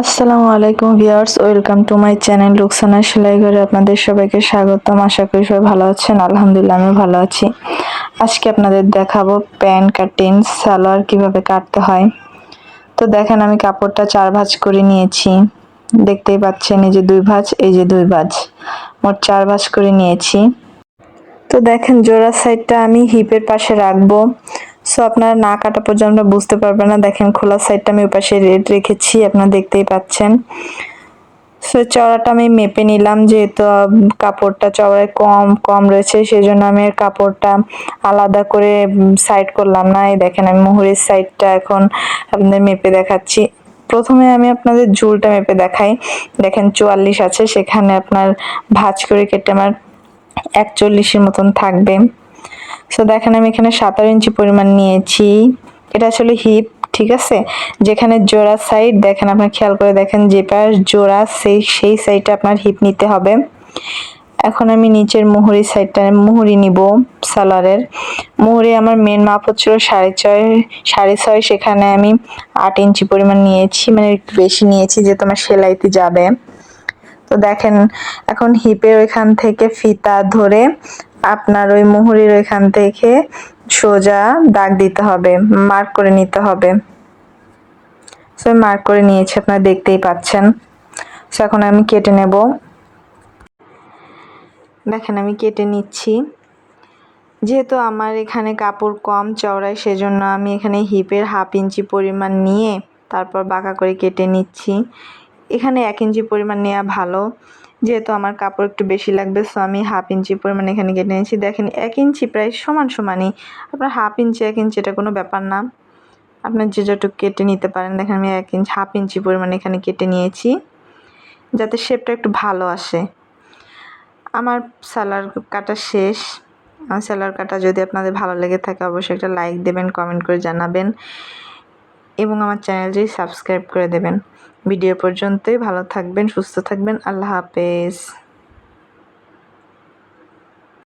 আসসালামু আলাইকুম viewers, welcome to my channel Luksana সেলাই ঘরে আপনাদের সবাইকে স্বাগতম। আশা করি সবাই ভালো আছেন, আলহামদুলিল্লাহ আমি ভালো আছি। আজকে আপনাদের দেখাবো প্যান্ট কাটিং, সালোয়ার কীভাবে কাটতে হয়। তো দেখেন আমি কাপড়টা চার ভাঁজ করে নিয়েছি। দেখতেই পাচ্ছেন এই যে দুই ভাঁজ, এই যে দুই ভাঁজ। মোট চার ভাঁজ করে নিয়েছি। তো দেখেন জোড়া সাইডটা আমি হিপের পাশে রাখব। সো আপনারা না কাটা পর্যন্ত আমরা বুঝতে পারবেন না। দেখেন, খোলা সাইডটা আমি পাশে রেড রেখেছি, আপনারা দেখতেই পাচ্ছেন। সো চওড়াটা আমি মেপে নিলাম, যেহেতু কাপড়টা চওড়ায় কম কম রয়েছে সেই জন্য আমি কাপড়টা আলাদা করে সাইড করলাম না। এই দেখেন, আমি মুহুরির সাইডটা এখন আপনাদের মেপে দেখাচ্ছি। প্রথমে আমি আপনাদের ঝুলটা মেপে দেখাই। দেখেন, চুয়াল্লিশ আছে, সেখানে আপনার ভাঁজ করে কেটে আমার একচল্লিশের মতন থাকবে। সো দেখেন আমি এখানে সাতারো ইঞ্চি পরিমাণ নিয়েছি। এটা আসলে হিপ ঠিক আছে? যেখানে জোড়া সাইড দেখেন আপনার খেয়াল করে দেখেন, যে পাশ জোড়া, সেই সেই সাইডটা আপনার হিপ নিতে হবে। এখন আমি নিচের মুহুরি সাইডটা মুহুরি নিব সালোয়ারের মুহুরি আমার মেন মাপ হচ্ছিল সাড়ে ছয় সাড়ে ছয়, সেখানে আমি আট ইঞ্চি পরিমাণ নিয়েছি। মানে একটু বেশি নিয়েছি যে তোমার সেলাইতে যাবে। তো দেখেন, এখন হিপের ওইখান থেকে ফিতা ধরে আপনার ওই মুহুরির ওইখান থেকে সোজা দাগ দিতে হবে মার্ক করে নিতে হবে। সো মার্ক করে নিয়েছি, আপনারা দেখতেই পাচ্ছেন। সো এখন আমি কেটে নেব। দেখেন, আমি কেটে নিচ্ছি। যেহেতু আমার এখানে কাপড় কম চওড়ায়, সেজন্য আমি এখানে হিপের হাফ ইঞ্চি পরিমাণ নিয়ে তারপর বাঁকা করে কেটে নিচ্ছি। এখানে এক ইঞ্চি পরিমাণ নেওয়া ভালো। যেহেতু আমার কাপড় একটু বেশি লাগবে সো আমি হাফ ইঞ্চি পরিমাণ এখানে কেটে নিয়েছি। দেখেন, এক ইঞ্চি প্রায় সমান সমানই। আপনার হাফ ইঞ্চি এক ইঞ্চি এটা কোনো ব্যাপার না। আপনার যে যতটুকু কেটে নিতে পারেন, দেখেন আমি এক ইঞ্চি হাফ ইঞ্চি পরিমাণ এখানে কেটে নিয়েছি, যাতে শেপটা একটু ভালো আসে। আমার সালার কাটা শেষ। আমার সালার কাটা যদি আপনাদের ভালো লেগে থাকে, অবশ্যই একটা লাইক দেবেন কমেন্ট করে জানাবেন এবং আমার চ্যানেলটি সাবস্ক্রাইব করে দেবেন। ভিডিও পর্যন্তই ভালো থাকবেন সুস্থ থাকবেন। আল্লাহ হাফেজ।